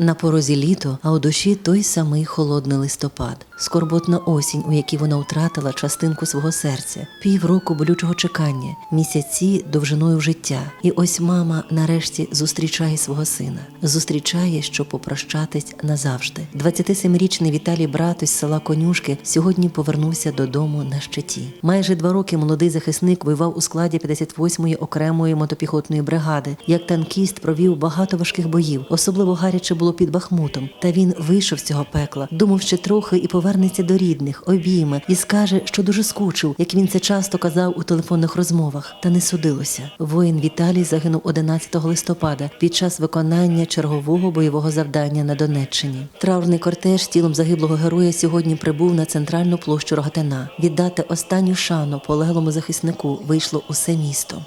На порозі літо, а у душі той самий холодний листопад, скорботна осінь, у якій вона втратила частинку свого серця, півроку болючого чекання, місяці довжиною життя. І ось мама нарешті зустрічає свого сина, зустрічає, щоб попрощатись назавжди. 27-річний Віталій брат із села Конюшки сьогодні повернувся додому на щиті. Майже два роки молодий захисник воював у складі 58-ї окремої мотопіхотної бригади. Як танкіст провів багато важких боїв, особливо гаряче було під Бахмутом. Та він вийшов з цього пекла, думав ще трохи і повернеться до рідних, обійме і скаже, що дуже скучив, як він це часто казав у телефонних розмовах. Та не судилося. Воїн Віталій загинув 11 листопада під час виконання чергового бойового завдання на Донеччині. Траурний кортеж тілом загиблого героя сьогодні прибув на центральну площу Рогатина. Віддати останню шану полеглому захиснику вийшло усе місто.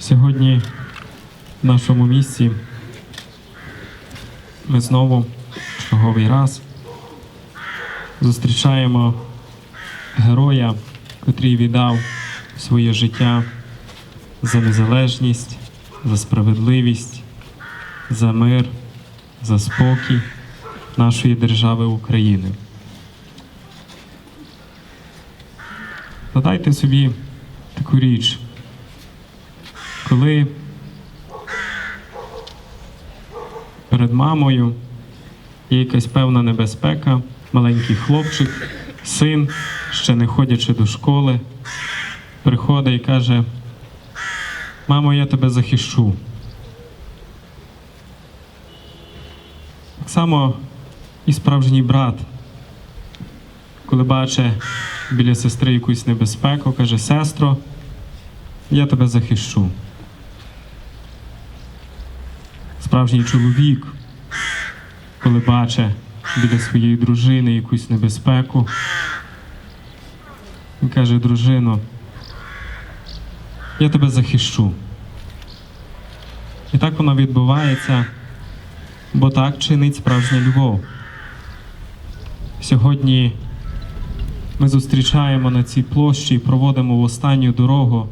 Сьогодні в нашому місті ми знову черговий раз зустрічаємо героя, котрий віддав своє життя за незалежність, за справедливість, за мир, за спокій нашої держави України. Задайте собі таку річ коли перед мамою є якась певна небезпека, маленький хлопчик, син, ще не ходячи до школи, приходить і каже: Мамо, я тебе захищу. Так само і справжній брат, коли бачить біля сестри якусь небезпеку, каже: Сестро, я тебе захищу. Справжній чоловік, коли бачить біля своєї дружини якусь небезпеку, він каже, дружино, я тебе захищу. І так воно відбувається, бо так чинить справжня любов. Сьогодні ми зустрічаємо на цій площі і проводимо в останню дорогу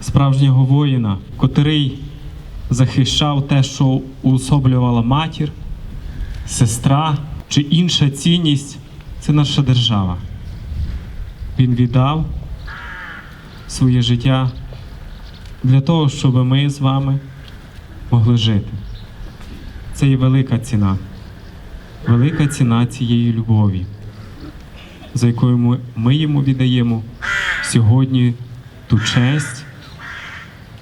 справжнього воїна, котрий захищав те, що уособлювала матір, сестра чи інша цінність це наша держава. Він віддав своє життя для того, щоб ми з вами могли жити. Це є велика ціна, велика ціна цієї любові, за якою ми, йому віддаємо сьогодні ту честь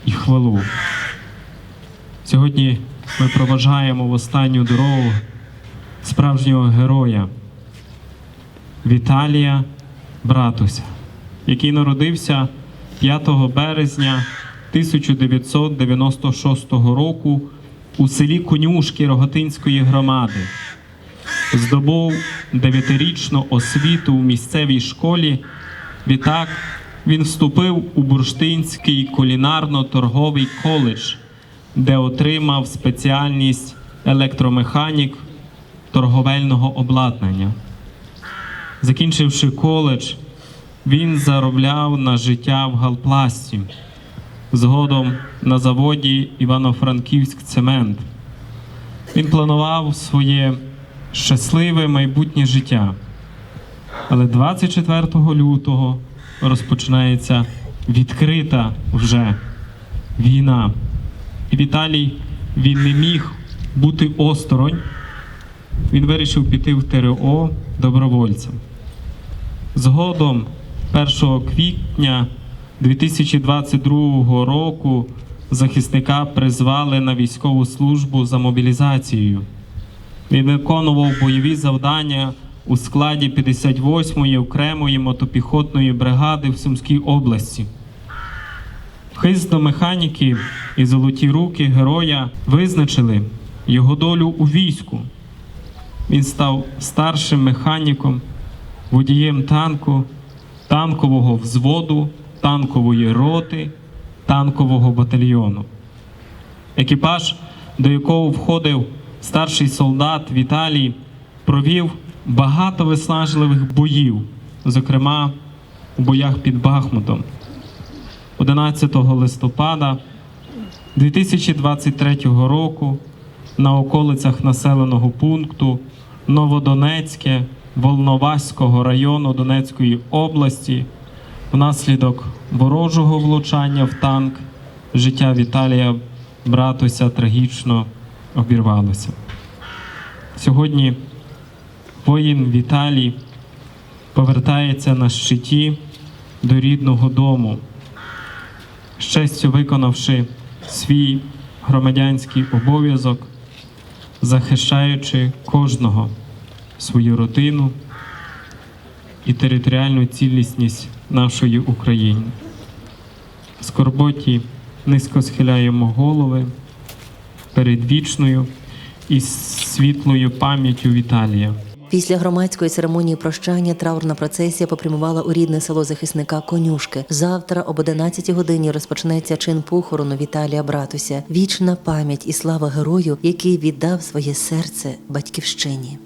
і хвалу. Сьогодні ми проважаємо в останню дорогу справжнього героя Віталія Братуся, який народився 5 березня 1996 року у селі Конюшки Рогатинської громади. Здобув дев'ятирічну освіту у місцевій школі. Відтак він вступив у Бурштинський кулінарно-торговий коледж, де отримав спеціальність електромеханік торговельного обладнання. Закінчивши коледж, він заробляв на життя в Галпласті, згодом на заводі Івано-Франківськ Цемент. Він планував своє щасливе майбутнє життя. Але 24 лютого розпочинається відкрита вже війна. Віталій він не міг бути осторонь. Він вирішив піти в ТРО добровольцем. Згодом, 1 квітня 2022 року, захисника призвали на військову службу за мобілізацією. Він виконував бойові завдання у складі 58-ї окремої мотопіхотної бригади в Сумській області. Хист до механіки і золоті руки героя визначили його долю у війську. Він став старшим механіком, водієм танку, танкового взводу, танкової роти, танкового батальйону. Екіпаж, до якого входив старший солдат Віталій, провів багато виснажливих боїв, зокрема у боях під Бахмутом. 11 листопада 2023 року на околицях населеного пункту Новодонецьке Волноваського району Донецької області внаслідок ворожого влучання в танк життя Віталія Братуся трагічно обірвалося. Сьогодні воїн Віталій повертається на щиті до рідного дому, з виконавши свій громадянський обов'язок, захищаючи кожного свою родину і територіальну цілісність нашої України. В скорботі низько схиляємо голови перед вічною і світлою пам'яттю Віталія. Після громадської церемонії прощання траурна процесія попрямувала у рідне село захисника Конюшки. Завтра об 11 годині розпочнеться чин похорону Віталія Братуся. Вічна пам'ять і слава герою, який віддав своє серце батьківщині.